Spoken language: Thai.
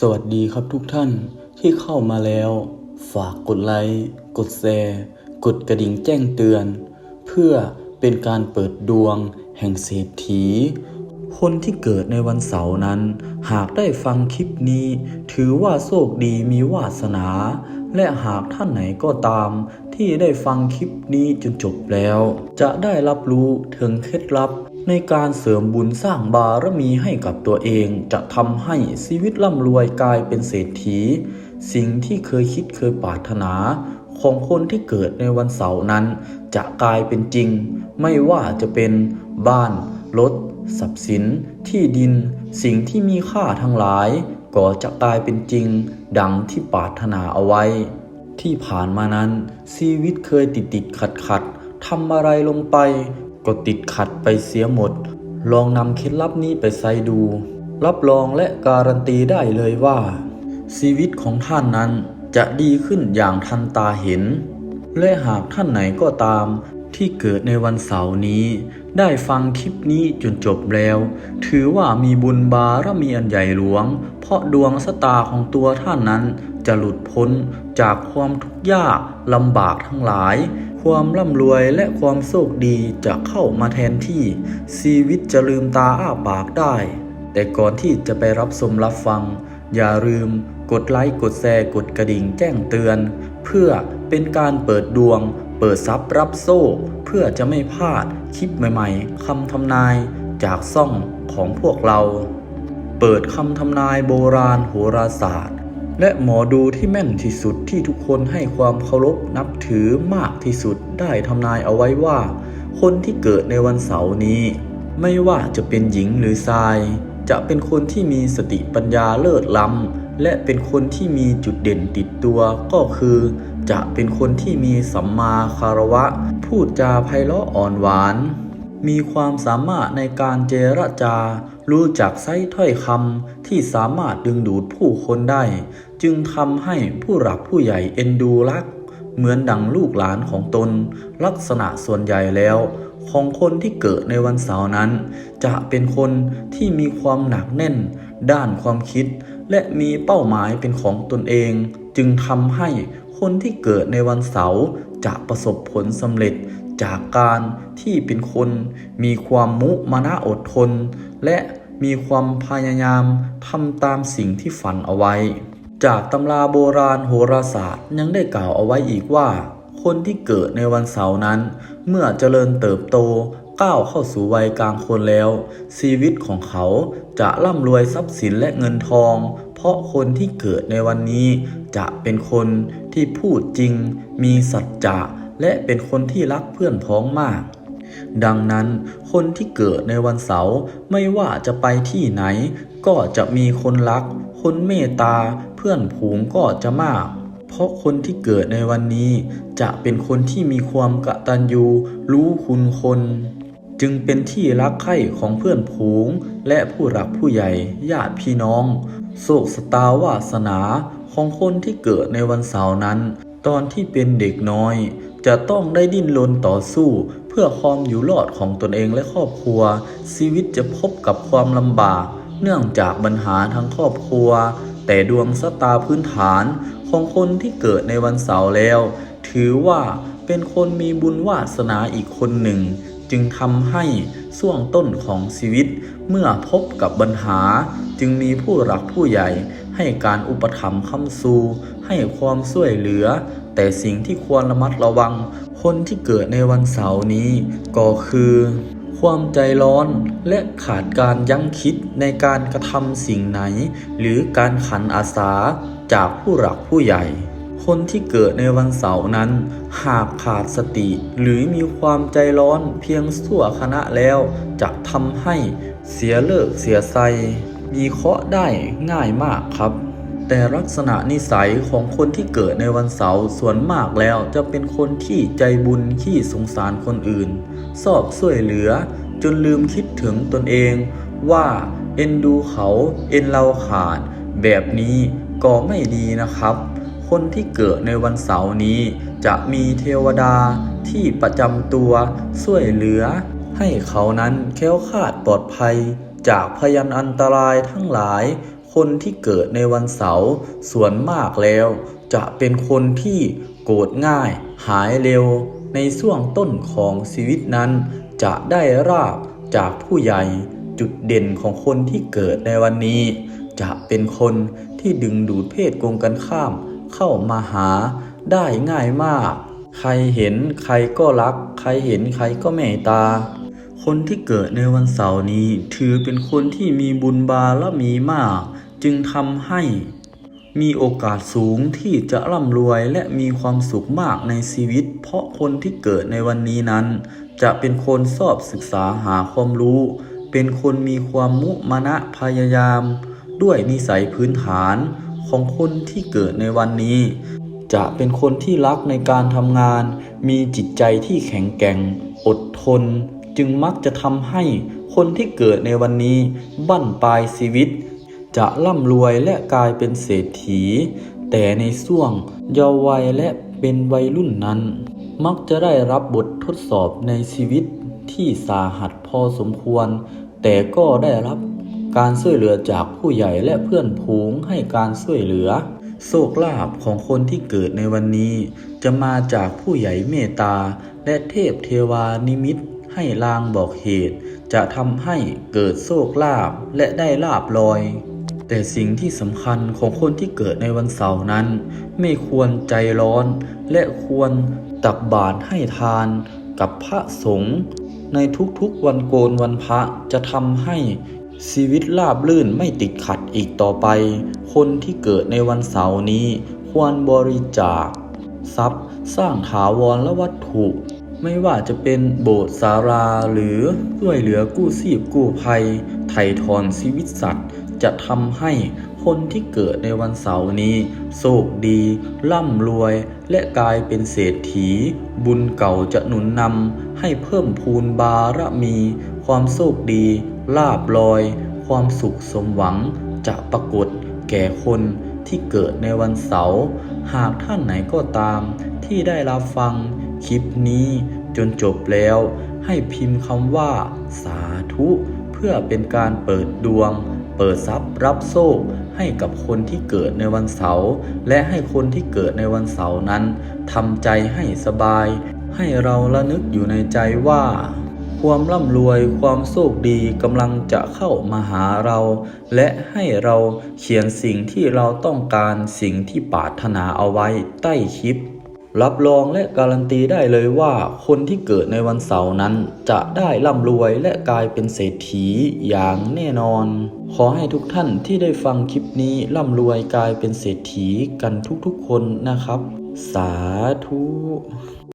สวัสดีครับทุกท่านที่เข้ามาแล้ว ฝากกดไลค์กดแชร์กดกระดิ่งแจ้งเตือน เพื่อเป็นการเปิดดวงแห่งเศรษฐี คนที่เกิดในวันเสาร์นั้น หากได้ฟังคลิปนี้ ถือว่าโชคดีมีวาสนา และหากท่านไหนก็ตาม ที่ได้ฟังคลิปนี้จนจบแล้ว จะได้รับรู้ถึงเคล็ดลับ ในการเสริมบุญสร้างบารมีให้กับตัวเอง จะทำให้ชีวิตร่ำรวยกลายเป็นเศรษฐี สิ่งที่เคยคิดเคยปรารถนาของคนที่เกิดในวันเสาร์นั้น จะกลายเป็นจริง ไม่ว่าจะเป็นบ้าน รถ ทรัพย์สิน ที่ดิน สิ่งที่มีค่าทั้งหลาย ก็จะกลายเป็นจริง ดังที่ปรารถนาเอาไว้ ที่ผ่านมานั้น ชีวิตเคยติดติดขัดขัดทำอะไรลงไป ก็ติดขัดไปเสียหมด ลองนำเคล็ดลับนี้ไปใส่ดู รับรองและการันตีได้เลยว่า ชีวิตของท่านนั้นจะดีขึ้นอย่างทันตาเห็น และหากท่านไหนก็ตามที่เกิดในวันเสาร์นี้ ได้ฟังคลิปนี้จนจบแล้ว ถือว่ามีบุญบารมีอันใหญ่หลวง เพราะดวงสตาของตัวท่านนั้นจะหลุดพ้นจากความทุกข์ยากลำบากทั้งหลาย ความร่ำรวยและความโชคดีจะเข้ามาแทนที่ ชีวิตจะลืมตาอ้าปากได้ แต่ก่อนที่จะไปรับชมรับฟัง อย่าลืมกดไลค์กดแชร์กดกระดิ่งแจ้งเตือน เพื่อเป็นการเปิดดวง เปิดทรัพย์รับโซ่เพื่อจะไม่พลาดคลิปใหม่ๆคำทำนายจากซ่องของพวกเรา เปิดคำทำนายโบราณโหราศาสตร์ และหมอดูที่แม่นที่สุดที่ทุกคนให้ความเคารพนับถือมากที่สุดได้ทำนายเอาไว้ว่า คนที่เกิดในวันเสาร์นี้ ไม่ว่าจะเป็นหญิงหรือชาย จะเป็นคนที่มีสติปัญญาเลิศล้ำ และเป็นคนที่มีจุดเด่นติดตัวก็คือ จะเป็นคนที่มีสัมมาคารวะ พูดจาไพเราะอ่อนหวาน มีความสามารถในการเจรจา รู้จักใช้ถ้อยคำที่สามารถดึงดูดผู้คนได้ จึงทำให้ผู้หลักผู้ใหญ่เอ็นดูรัก เหมือนดังลูกหลานของตน ลักษณะส่วนใหญ่แล้วของคนที่เกิดในวันเสาร์นั้น จะเป็นคนที่มีความหนักแน่น ด้านความคิด และมีเป้าหมายเป็นของตนเอง จึงทำให้คนที่เกิดในวันเสาร์จะประสบผลสำเร็จจากการที่เป็นคนมีความมุมานะอดทน และมีความพยายามทำตามสิ่งที่ฝันเอาไว้ จากตำราโบราณโหราศาสตร์ยังได้กล่าวเอาไว้อีกว่า คนที่เกิดในวันเสาร์นั้น เมื่อเจริญเติบโต ก้าวเข้าสู่วัยกลางคนแล้ว ชีวิตของเขาจะร่ำรวยทรัพย์สินและเงินทอง เพราะคนที่เกิดในวันนี้ จะเป็นคนที่พูดจริง มีสัจจะและเป็นคนที่รักเพื่อนพ้องมาก ดังนั้นคนที่เกิดในวันเสาร์ไม่ว่าจะไปที่ไหน ก็จะมีคนรัก คนเมตตา เพื่อนผูงก็จะมากเพราะคนที่เกิดในวันนี้จะเป็นคนที่มีความกตัญญูรู้คุณคน จึงเป็นที่รักใคร่ของเพื่อนผูง และผู้รักผู้ใหญ่ญาติพี่น้อง โศกสตาวาสนาของคนที่เกิดในวันเสาร์นั้น ตอนที่เป็นเด็กน้อย จะต้องได้ดิ้นรนต่อสู้ เพื่อความอยู่รอดของตนเองและครอบครัว ชีวิตจะพบกับความลำบาก เนื่องจากปัญหาทั้งครอบครัว แต่ดวงสตาพื้นฐานของคนที่เกิดในวันเสาร์แล้ว ถือว่าเป็นคนมีบุญวาสนาอีกคนหนึ่ง จึงทำให้ช่วงต้นของชีวิต เมื่อพบกับปัญหา จึงมีผู้รักผู้ใหญ่ ให้การอุปถัมภ์คำซูให้ความช่วยเหลือ แต่สิ่งที่ควรระมัดระวัง คนที่เกิดในวันเสาร์นี้ ก็คือ ความใจร้อนและขาดการยั้งคิดในการกระทำสิ่งไหน หรือการขันอาสาจากผู้หลักผู้ใหญ่ คนที่เกิดในวันเสาร์นั้น หากขาดสติ หรือมีความใจร้อนเพียงสั่วขณะแล้ว จะทำให้เสียเลิกเสียไซมีเคราะห์ได้ง่ายมากครับ แต่ลักษณะนิสัยของคนที่เกิดในวันเสาร์ส่วนมากแล้วจะเป็นคนที่ใจบุญขี้สงสารคนอื่นสอบช่วยเหลือ จนลืมคิดถึงตนเอง ว่าเอ็นดูเขาเอ็นเราขาด แบบนี้ก็ไม่ดีนะครับ คนที่เกิดในวันเสาร์นี้ จะมีเทวดาที่ประจำตัวช่วยเหลือ ให้เขานั้นแค้วคาดปลอดภัย จากพยันอันตรายทั้งหลายคคนที่เกิดในวันเสาร์ส่วนมากแล้ว จะเป็นคนที่โกรธง่าย หายเร็ว ในช่วงต้นของชีวิตนั้น จะได้ราบจากผู้ใหญ่จุดเด่นของคนที่เกิดในวันนี้ จะเป็นคนที่ดึงดูดเพศกงกันข้าม เข้ามาหาได้ง่ายมาก ใครเห็นใครก็รัก ใครเห็นใครก็เมตตา คนที่เกิดในวันเสาร์นี้ ถือเป็นคนที่มีบุญบารมีมาก จึงทำให้มีโอกาสสูงที่จะร่ำรวยและมีความสุขมากในชีวิต เพราะคนที่เกิดในวันนี้นั้น จะเป็นคนชอบศึกษาหาความรู้ เป็นคนมีความมุมานะพยายาม ด้วยนิสัยพื้นฐาน ของคนที่เกิดในวันนี้ จะเป็นคนที่รักในการทำงาน มีจิตใจที่แข็งแกร่ง อดทน จึงมักจะทำให้คนที่เกิดในวันนี้บั้นปลายชีวิต จะร่ำรวยและกลายเป็นเศรษฐี แต่ในช่วงเยาว์วัยและเป็นวัยรุ่นนั้น มักจะได้รับบททดสอบในชีวิตที่สาหัสพอสมควร แต่ก็ได้รับ การช่วยเหลือจากผู้ใหญ่และเพื่อนผูงให้การช่วยเหลือ โชคลาภของคนที่เกิดในวันนี้ จะมาจากผู้ใหญ่เมตตา และเทพเทวานิมิต ให้ลางบอกเหตุ จะทำให้เกิดโชคลาภและได้ลาบลอยแต่สิ่งที่สำคัญของคนที่เกิดในวันเสาร์นั้น ไม่ควรใจร้อน และควรตักบาตรให้ทานกับพระสงฆ์ในทุกๆวันโกนวันพระจะทำให้ ชีวิตราบลื่นไม่ติดขัดอีกต่อไป คนที่เกิดในวันเสาร์นี้ ควรบริจาค ทรัพย์ สร้างถาวรและวัตถุ ไม่ว่าจะเป็นโบสถ์ศาลาหรือช่วยเหลือกู้ชีพกู้ภัย ไถ่ถอนชีวิตสัตว์ จะทำให้คนที่เกิดในวันเสาร์นี้ โชคดี ร่ำรวย และกลายเป็นเศรษฐี บุญเก่าจะหนุนนำให้เพิ่มพูนบารมี ความโชคดี ลาบลอย ความสุขสมหวัง จะปรากฏแก่คนที่เกิดในวันเสาร์ หากท่านไหนก็ตาม ที่ได้รับฟังคลิปนี้จนจบแล้ว ให้พิมพ์คำว่า สาธุ เพื่อเป็นการเปิดดวง เปิดทรัพย์รับโชคให้กับคนที่เกิดในวันเสาร์และให้คนที่เกิดในวันเสาร์นั้นทำใจให้สบาย ให้เราระนึกอยู่ในใจว่า ความร่ำรวยความโชคดีกำลังจะเข้ามาหาเรา และให้เราเขียนสิ่งที่เราต้องการสิ่งที่ปรารถนาเอาไว้ใต้คลิป รับรองและการันตีได้เลยว่า คนที่เกิดในวันเสาร์นั้น จะได้ร่ำรวยและกลายเป็นเศรษฐีอย่างแน่นอน ขอให้ทุกท่านที่ได้ฟังคลิปนี้ร่ำรวยกลายเป็นเศรษฐีกันทุกๆคนนะครับ สาธุ